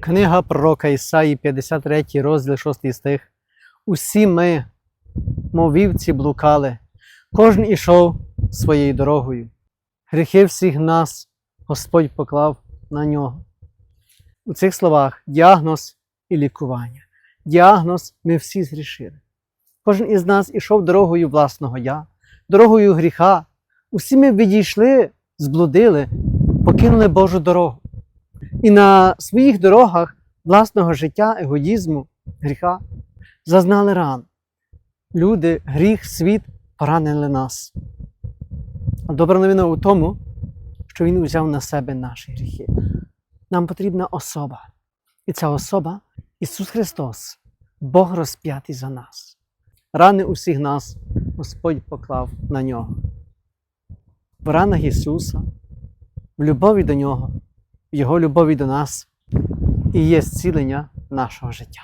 Книга пророка Ісаї, 53 розділ 6 стих. Усі ми, мов вівці, блукали, кожен ішов своєю дорогою. Гріхи всіх нас Господь поклав на нього. У цих словах діагноз і лікування. Діагноз ми всі зрішили. Кожен із нас ішов дорогою власного я, дорогою гріха. Усі ми відійшли, зблудили, покинули Божу дорогу. І на своїх дорогах власного життя, егоїзму, гріха зазнали ран. Люди, гріх, світ поранили нас. А добра новина у тому, що Він узяв на себе наші гріхи. Нам потрібна особа. І ця особа Ісус Христос, Бог розп'ятий за нас. Рани усіх нас Господь поклав на нього. В ранах Ісуса, в любові до Нього, Його любові до нас і є зцілення нашого життя.